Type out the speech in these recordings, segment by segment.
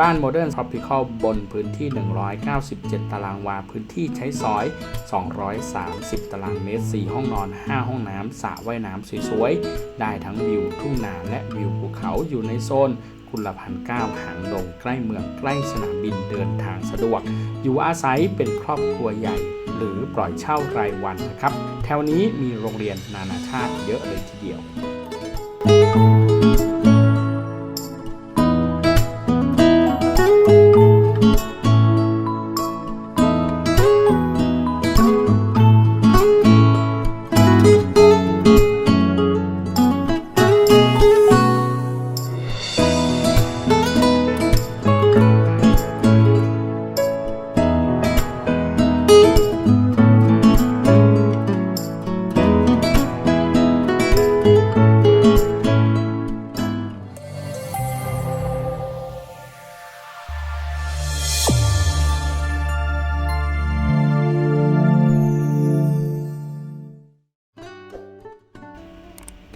บ้านโมเดิร์นทรอปิคอลบนพื้นที่ 197 ตารางวา พื้นที่ใช้สอย 230 ตารางเมตร 4 ห้องนอน 5 ห้องน้ำสระว่ายน้ำสวยๆ ได้ทั้งวิวทุ่งนาและวิวภูเขาอยู่ในโซนกุณละพันเก้าหางดงใกล้เมืองใกล้สนามบินเดินทางสะดวก อยู่อาศัยเป็นครอบครัวใหญ่ หรือปล่อยเช่ารายวันนะครับ แถวนี้มีโรงเรียนนานาชาติเยอะเลยทีเดียว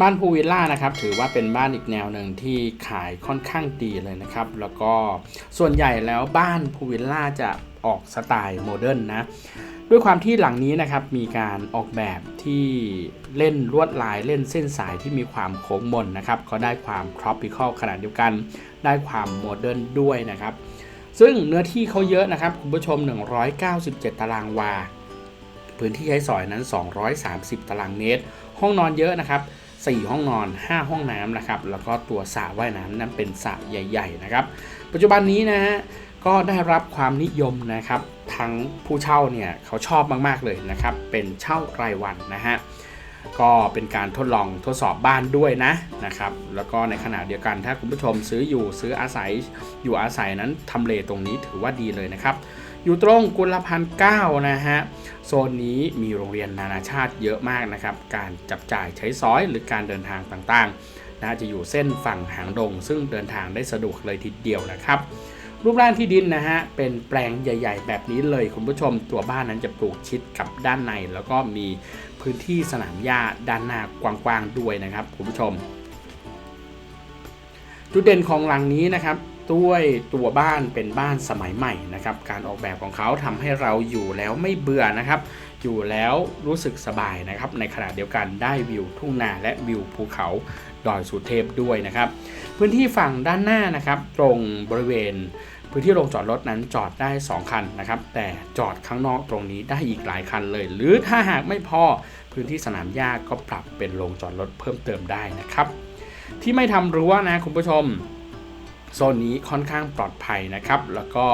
บ้านพูวิลล่านะครับถือว่าเป็นบ้านอีกแนวหนึ่งที่ขายค่อนข้างดีเลยนะครับ แล้วก็ส่วนใหญ่แล้วบ้านพูวิลล่าจะออกสไตล์โมเดิร์นนะ ด้วยความที่หลังนี้นะครับมีการออกแบบที่เล่นลวดลายเล่นเส้นสายที่มีความโค้งมนนะครับก็ได้ความทรอปิคอลขนาดเดียวกัน ได้ความโมเดิร์นด้วยนะครับ ซึ่งเนื้อที่เขาเยอะนะครับ คุณผู้ชม 197 ตารางวา พื้นที่ใช้สอยนั้น 230 ตารางเมตร ห้องนอนเยอะนะครับ 4 ห้องนอน 5 ห้องน้ำนะครับแล้วก็ตัวสระว่ายน้ำนั้นเป็นสระใหญ่ ๆ นะครับ ปัจจุบันนี้นะฮะ ก็ได้รับความนิยมนะครับ ทั้งผู้เช่าเนี่ยเขาชอบมาก ๆ เลยนะครับ เป็นเช่ารายวันนะฮะก็เป็นการทดลองทดสอบบ้านด้วยนะนะครับ แล้วก็ในขณะเดียวกันถ้าคุณผู้ชมซื้ออยู่ซื้ออาศัยอยู่อาศัยนั้นทำเลตรงนี้ถือว่าดีเลยนะครับ อยู่ตรงกุลพันเก้านะฮะโซนนี้มีโรงเรียนนานาชาติเยอะมากนะครับ การจับจ่ายใช้สอยหรือการเดินทางต่างๆนะจะอยู่เส้นฝั่งหางดง ซึ่งเดินทางได้สะดวกเลยทีเดียวนะครับ รูปร่างที่ดินนะฮะ เป็นแปลงใหญ่ ๆ แบบนี้เลยคุณผู้ชมตัวบ้านนั้นจะปลูกชิดกับด้านใน แล้วก็มีพื้นที่สนามหญ้าด้านหน้ากว้างๆด้วยนะครับคุณผู้ชม จุดเด่นของหลังนี้นะครับด้วยตัวบ้านเป็นบ้านสมัยใหม่นะครับการออกแบบของเขาทำให้เราอยู่แล้วไม่เบื่อนะครับ อยู่แล้วรู้สึกสบายนะครับ ในขณะเดียวกันได้วิวทุ่งนาและวิวภูเขาดอยสุเทพด้วยนะครับ พื้นที่ฝั่งด้านหน้านะครับ ตรงบริเวณ พื้นที่โรงจอดรถนั้นจอดได้ 2 คันนะครับ แต่จอดข้างนอกตรงนี้ได้อีกหลายคันเลย หรือถ้าหากไม่พอพื้นที่สนามหญ้าก็ปรับเป็นโรงจอดรถเพิ่มเติมได้นะครับ ที่ไม่ทำรั้วนะคุณผู้ชมโซนนี้ค่อนข้างปลอดภัยนะครับ แล้วก็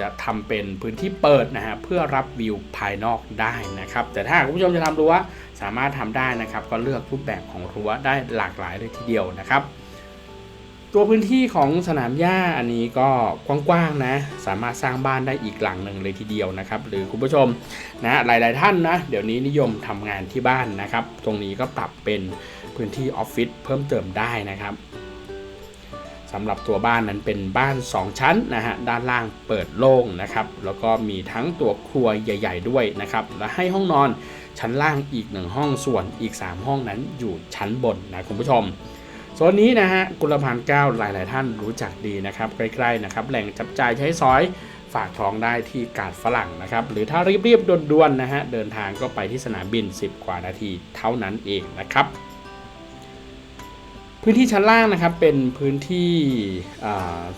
จะทำเป็นพื้นที่เปิดนะฮะเพื่อรับวิวภายนอกได้นะครับ แต่ถ้าคุณผู้ชมจะทำรั้วสามารถทำได้นะครับ ก็เลือกรูปแบบของรั้วได้หลากหลายเลยทีเดียวนะครับ ตัวพื้นที่ของสนามหญ้าอันนี้ก็กว้างๆนะ สามารถสร้างบ้านได้อีกหลังหนึ่งเลยทีเดียวนะครับ หรือคุณผู้ชมนะหลาย ๆ ท่านนะ เดี๋ยวนี้นิยมทำงานที่บ้านนะครับ ตรงนี้ก็ปรับเป็นพื้นที่ออฟฟิศเพิ่มเติมได้นะครับสำหรับตัวบ้านนั้นเป็นบ้าน 2 ชั้นนะฮะด้านล่างเปิดโล่งนะครับ แล้วก็มีทั้งตัวครัวใหญ่ ๆ ด้วยนะครับ และให้ห้องนอนชั้นล่างอีก 1 ห้องส่วนอีก 3 ห้องนั้นอยู่ชั้นบนนะคุณผู้ชม โซนนี้นะฮะกุลพันเก้าหลาย ๆ ท่านรู้จักดีนะครับใกล้ ๆ นะครับ แหล่งจับจ่ายใช้สอยฝากท้องได้ที่กาดฝรั่งนะครับ หรือถ้ารีบ ๆด่วน ๆ นะฮะ เดินทางก็ไปที่สนามบิน 10 กว่านาทีเท่านั้นเองนะครับ พื้นที่ชั้นล่างนะครับเป็นพื้นที่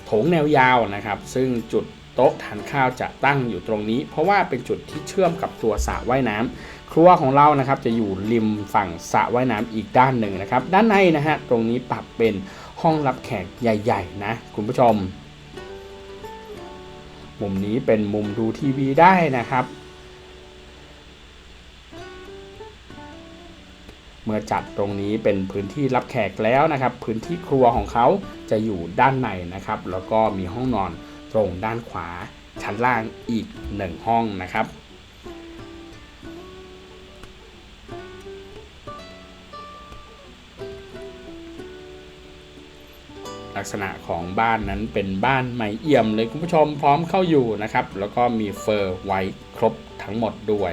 โถงแนวยาวนะครับ ซึ่งจุดโต๊ะทานข้าวจะตั้งอยู่ตรงนี้ เพราะว่าเป็นจุดที่เชื่อมกับตัวสระว่ายน้ำ ครัวของเรานะครับจะอยู่ริมฝั่งสระว่ายน้ำอีกด้านหนึ่งนะครับ ด้านในนะฮะตรงนี้ปรับเป็นห้องรับแขกใหญ่ ๆ นะ คุณผู้ชม มุมนี้เป็นมุมดูทีวีได้นะครับ เมื่อจัดตรงนี้เป็นพื้นที่รับแขกแล้วนะครับ พื้นที่ครัวของเขาจะอยู่ด้านในนะครับ แล้วก็มีห้องนอนตรงด้านขวาชั้นล่างอีกหนึ่งห้องนะครับ ลักษณะของบ้านนั้นเป็นบ้านไม้เอี่ยมเลยคุณผู้ชมพร้อมเข้าอยู่นะครับ แล้วก็มีเฟอร์ไว้ครบทั้งหมดด้วย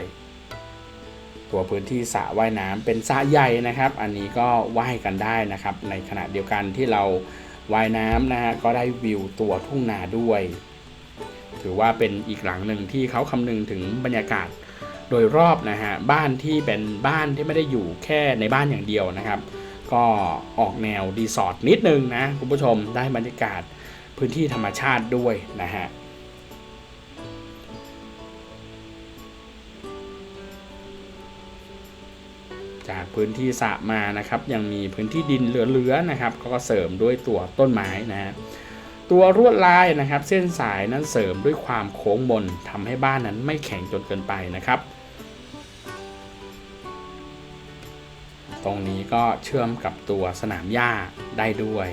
ตัวพื้นที่สระว่ายน้ำเป็นสระใหญ่นะครับ อันนี้ก็ว่ายกันได้นะครับ ในขณะเดียวกันที่เราว่ายน้ำนะฮะก็ได้วิวตัวทุ่งนาด้วย ถือว่าเป็นอีกหลังหนึ่งที่เขาคำนึงถึงบรรยากาศโดยรอบนะฮะบ้านที่เป็นบ้านที่ไม่ได้อยู่แค่ในบ้านอย่างเดียวนะครับ ก็ออกแนวรีสอร์ทนิดนึงนะคุณผู้ชมได้บรรยากาศพื้นที่ธรรมชาติด้วยนะฮะจากพื้นที่สระมานะครับ ยังมีพื้นที่ดินเหลือๆนะครับ ก็เสริมด้วยตัวต้นไม้นะฮะตัวรวดลายนะครับ เส้นสายนั้นเสริมด้วยความโค้งมนทำให้บ้านนั้นไม่แข็งจนเกินไปนะครับ ตรงนี้ก็เชื่อมกับตัวสนามหญ้าได้ด้วย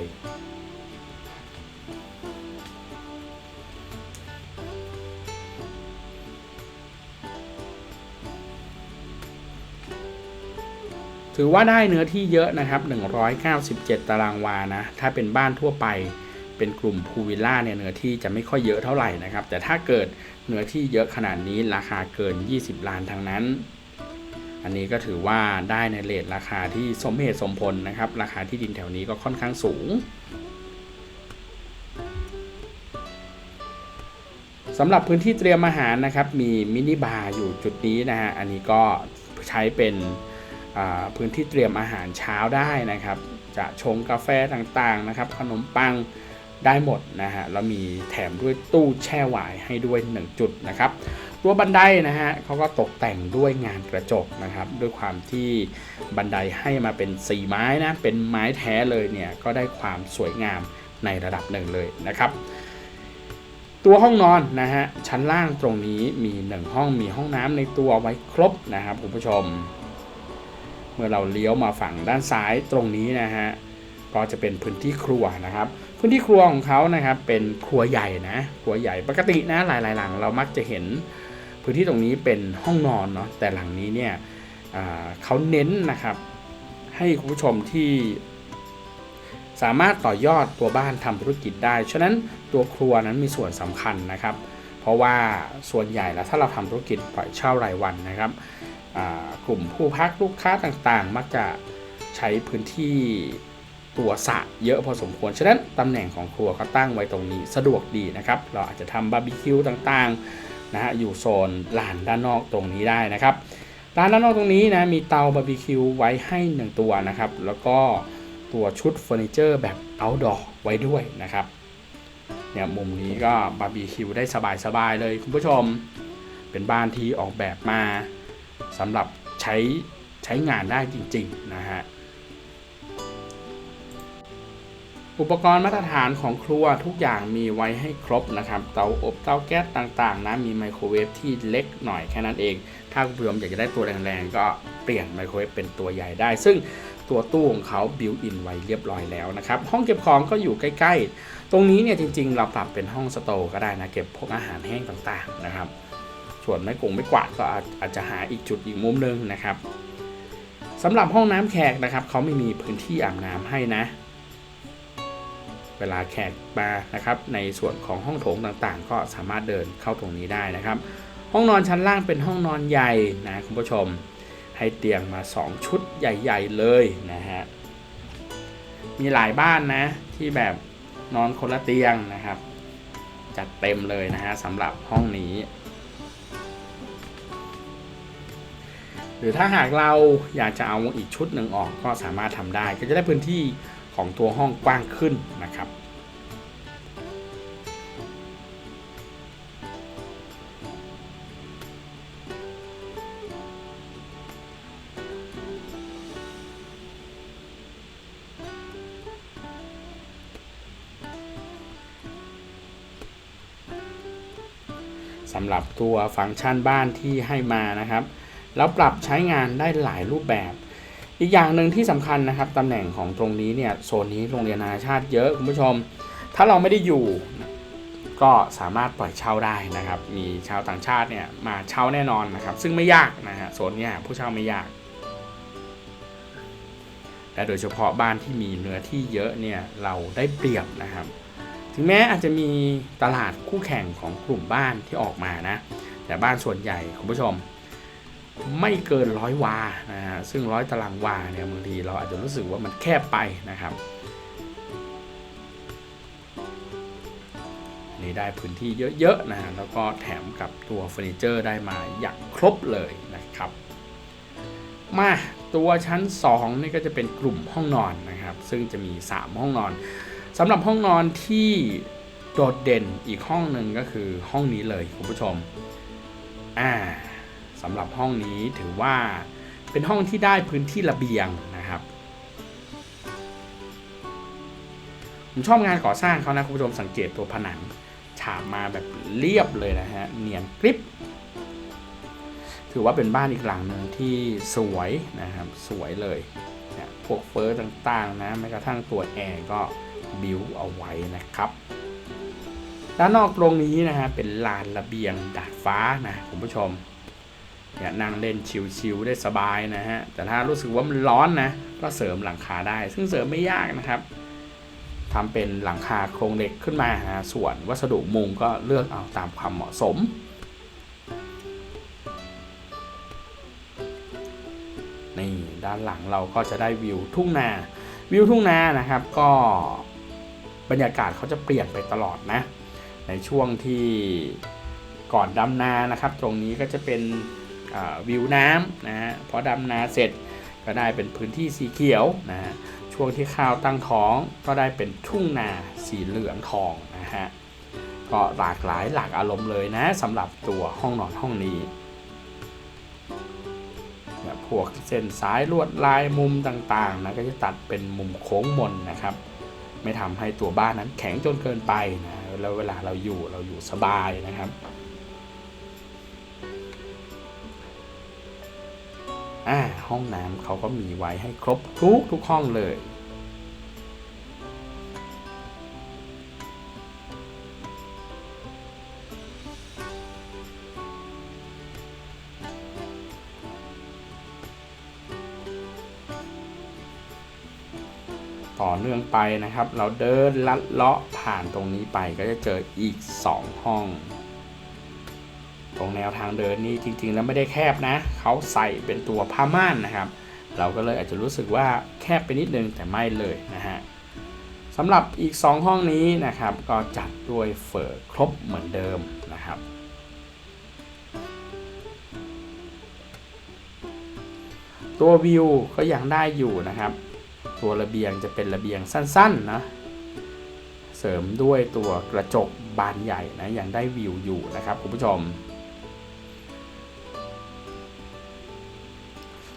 ถือว่าได้เนื้อที่เยอะนะครับ 197 ตารางวานะ ถ้าเป็นบ้านทั่วไปเป็นกลุ่มพูวิลล่าเนี่ยเนื้อที่จะไม่ค่อยเยอะเท่าไหร่นะครับ แต่ถ้าเกิดเนื้อที่เยอะขนาดนี้ราคาเกิน 20 ล้านทั้งนั้น อันนี้ก็ถือว่าได้ในเลทราคาที่สมเหตุสมผลนะครับ ราคาที่ดินแถวนี้ก็ค่อนข้างสูงสำหรับพื้นที่เตรียมอาหารนะครับ มีมินิบาร์อยู่จุดนี้นะฮะ อันนี้ก็ใช้เป็นพื้นที่เตรียมอาหารเช้าได้นะครับ จะชงกาแฟต่างๆนะครับ ขนมปังได้หมดนะฮะ แล้วมีแถมด้วยตู้แช่หวายให้ด้วย 1 จุดนะครับ ตัวบันไดนะฮะเขาก็ตกแต่งด้วยงานกระจกนะครับ ด้วยความที่บันไดให้มาเป็นสีไม้นะ เป็นไม้แท้เลยเนี่ยก็ได้ความสวยงามในระดับหนึ่งเลยนะครับ ตัวห้องนอนนะฮะชั้นล่างตรงนี้มี1ห้องมีห้องน้ำในตัวไว้ครบนะครับคุณผู้ชม เมื่อเราเลี้ยวมาฝั่งด้านซ้ายตรงนี้นะฮะก็จะเป็นพื้นที่ครัวนะครับ พื้นที่ครัวของเขานะครับเป็นครัวใหญ่นะครัวใหญ่ปกตินะหลายๆหลังเรามักจะเห็น พื้นที่ตรงนี้เป็นห้องนอนเนาะแต่หลังนี้เนี่ยเขาเน้นนะครับให้คุณผู้ชมที่สามารถต่อยอดตัวบ้านทำธุรกิจได้ ฉะนั้นตัวครัวนั้นมีส่วนสำคัญนะครับ เพราะว่าส่วนใหญ่แล้วถ้าเราทำธุรกิจปล่อยเช่ารายวันนะครับกลุ่มผู้พักลูกค้าต่างๆ มักจะใช้พื้นที่ตัวสระเยอะพอสมควร ฉะนั้นตำแหน่งของครัวเขาตั้งไว้ตรงนี้สะดวกดีนะครับ เราอาจจะทำบาร์บีคิวต่างๆ นะฮะอยู่โซนลานด้านนอกตรงนี้ได้นะครับลานด้านนอกตรงนี้นะมีเตาบาร์บีคิวไว้ให้หนึ่งตัวนะครับ แล้วก็ตัวชุดเฟอร์นิเจอร์แบบ outdoor ไว้ด้วยนะครับเนี่ยมุมนี้ก็บาร์บีคิวได้สบายๆเลยคุณผู้ชม เป็นบ้านที่ออกแบบมาสำหรับใช้ใช้งานได้จริงๆนะฮะ อุปกรณ์มาตรฐานของครัวทุกอย่างมีไว้ให้ครบนะครับ เตาอบเตาแก๊สต่างๆ นะ มีไมโครเวฟที่เล็กหน่อยแค่นั้นเอง ถ้าคุณผู้ชมอยากจะได้ตัวแรงๆ ก็เปลี่ยนไมโครเวฟเป็นตัวใหญ่ได้ ซึ่งตัวตู้ของเขาบิวอินไว้เรียบร้อยแล้วนะครับ ห้องเก็บของก็อยู่ใกล้ๆ ตรงนี้เนี่ยจริงๆ เราปรับเป็นห้องสโตร์ก็ได้นะ เก็บพวกอาหารแห้งต่างๆ นะครับ ส่วนไม่กงไม่กวาดก็อาจจะหาอีกจุดอีกมุมนึงนะครับสำหรับห้องน้ำแขกนะครับเขาไม่มีพื้นที่อาบน้ำให้นะ เวลาแขกมานะครับในส่วนของห้องโถงต่างๆ ก็สามารถเดินเข้าตรงนี้ได้นะครับ ห้องนอนชั้นล่างเป็นห้องนอนใหญ่นะคุณผู้ชม ให้เตียงมา 2 ชุดใหญ่ ๆ เลยนะฮะมีหลายบ้านนะที่แบบนอนคนละเตียงนะครับ จัดเต็มเลยนะฮะสำหรับห้องนี้ หรือถ้าหากเราอยากจะเอาอีกชุดหนึ่งออกก็สามารถทำได้ ก็จะได้พื้นที่ของตัวห้องกว้างขึ้น นะครับ สำหรับตัวฟังก์ชันบ้านที่ให้มานะครับ แล้วปรับใช้งานได้หลายรูปแบบ อีกอย่างหนึ่งที่สำคัญนะครับตำแหน่งของตรงนี้เนี่ยโซนนี้โรงเรียนนานาชาติเยอะคุณผู้ชม ถ้าเราไม่ได้อยู่ก็สามารถปล่อยเช่าได้นะครับ มีชาวต่างชาติเนี่ยมาเช่าแน่นอนนะครับ ซึ่งไม่ยากนะฮะโซนเนี้ยผู้เช่าไม่ยาก และโดยเฉพาะบ้านที่มีเนื้อที่เยอะเนี่ยเราได้เปรียบนะครับ ถึงแม้อาจจะมีตลาดคู่แข่งของกลุ่มบ้านที่ออกมานะ แต่บ้านส่วนใหญ่คุณผู้ชม ไม่เกินร้อยวานะฮะซึ่งร้อยตารางวาเนี่ยบางทีเราอาจจะรู้สึกว่ามันแคบไปนะครับนี่ได้พื้นที่เยอะๆนะฮะแล้วก็แถมกับตัวเฟอร์นิเจอร์ได้มาอย่างครบเลยนะครับ มาตัวชั้น 2 นี่ก็จะเป็นกลุ่มห้องนอนนะครับ ซึ่งจะมี 3 ห้องนอนสำหรับห้องนอนที่โดดเด่นอีกห้องหนึ่งก็คือห้องนี้เลยคุณผู้ชมอ่า สำหรับห้องนี้ถือว่าเป็นห้องที่ได้พื้นที่ระเบียงนะครับผมชอบงานก่อสร้างเขานะคุณผู้ชมสังเกตตัวผนัง ฉาบมาแบบเรียบเลยนะฮะเนียนกริบถือว่าเป็นบ้านอีกหลังหนึ่งที่สวยนะครับสวยเลยเนี่ยพวกเฟอร์ต่างๆนะแม้กระทั่งตัวแอร์ก็บิวเอาไว้นะครับด้านนอกตรงนี้นะฮะเป็นลานระเบียงดาดฟ้านะคุณผู้ชม เนี่ยนั่งเล่นชิลๆได้สบายนะฮะ แต่ถ้ารู้สึกว่ามันร้อนนะ ก็เสริมหลังคาได้ ซึ่งเสริมไม่ยากนะครับทำเป็นหลังคาโครงเหล็กขึ้นมาฮะส่วนวัสดุมุงก็เลือกเอาตามความเหมาะสมนี่ด้านหลังเราก็จะได้วิวทุ่งนา วิวทุ่งนานะครับ ก็บรรยากาศเขาจะเปลี่ยนไปตลอดนะ ในช่วงที่ก่อนดำนานะครับ ตรงนี้ก็จะเป็น วิวน้ำนะฮะพอดำนาเสร็จก็ได้เป็นพื้นที่สีเขียวนะฮะช่วงที่ข้าวตั้งท้องก็ได้เป็นทุ่งนาสีเหลืองทองนะฮะก็หลากหลายหลากอารมณ์เลยนะสำหรับตัวห้องนอนห้องนี้พวกเส้นสายลวดลายมุมต่างๆนะก็จะตัดเป็นมุมโค้งมนนะครับ ไม่ทำให้ตัวบ้านนั้นแข็งจนเกินไปนะแล้วเวลาเราอยู่เราอยู่สบายนะครับ อ่าห้องน้ำเขาก็มีไว้ให้ครบทุกทุกห้องเลย ต่อเนื่องไปนะครับ เราเดินลัดเลาะผ่านตรงนี้ไปก็จะเจออีก 2 ห้อง รงแนวทางเดินนี่จริง ๆ แล้วไม่ได้แคบนะเขาใส่เป็นตัวผ้าม่านนะครับ เราก็เลยอาจจะรู้สึกว่าแคบไปนิดนึงแต่ไม่เลยนะฮะสำหรับอีก 2 ห้องนี้นะครับ ก็จัดด้วยเฟอร์ครบเหมือนเดิมนะครับ ตัววิวก็ยังได้อยู่นะครับ ตัวระเบียงจะเป็นระเบียงสั้นๆนะเสริมด้วยตัวกระจกบานใหญ่นะยังได้วิวอยู่นะครับคุณผู้ชม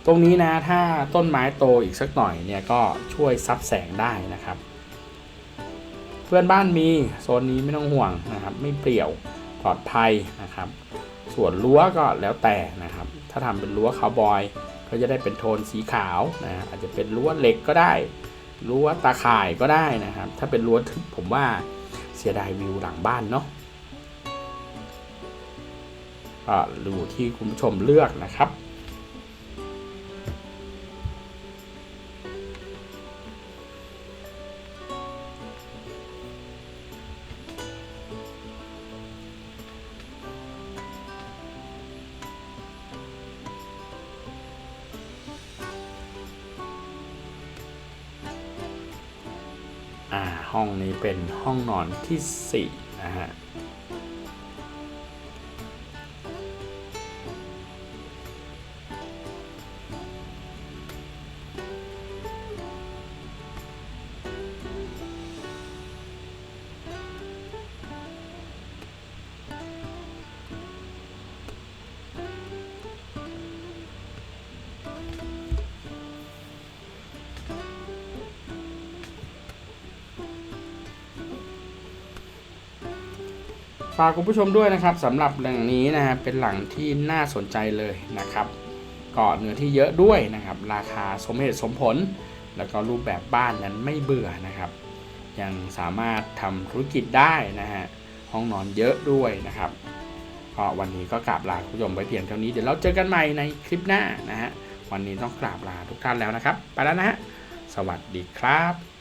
ตรงนี้นะถ้าต้นไม้โตอีกสักหน่อยเนี่ยก็ช่วยซับแสงได้นะครับ เพื่อนบ้านมีโซนนี้ไม่ต้องห่วงนะครับ ไม่เปลี่ยวปลอดภัยนะครับ ส่วนรั้วก็แล้วแต่นะครับ ถ้าทำเป็นรั้วคาวบอย ก็จะได้เป็นโทนสีขาวนะอาจจะเป็นรั้วเหล็กก็ได้รั้วตาข่ายก็ได้นะครับ ถ้าเป็นรั้วผมว่าเสียดายวิวหลังบ้านเนาะก็ดูที่คุณผู้ชมเลือกนะครับ ห้องนี้เป็นห้องนอนที่4นะฮะ ฝากคุณผู้ชมด้วยนะครับสำหรับหลังนี้นะฮะเป็นหลังที่น่าสนใจเลยนะครับก็เนื้อที่เยอะด้วยนะครับ ราคาสมเหตุสมผล แล้วก็รูปแบบบ้านนั้นไม่เบื่อนะครับ ยังสามารถทำธุรกิจได้นะฮะห้องนอนเยอะด้วยนะครับก็วันนี้ก็กราบลาคุณผู้ชมไปเพียงเท่านี้เดี๋ยวเราเจอกันใหม่ในคลิปหน้านะฮะวันนี้ต้องกราบลาทุกท่านแล้วนะครับ ไปแล้วนะฮะสวัสดีครับ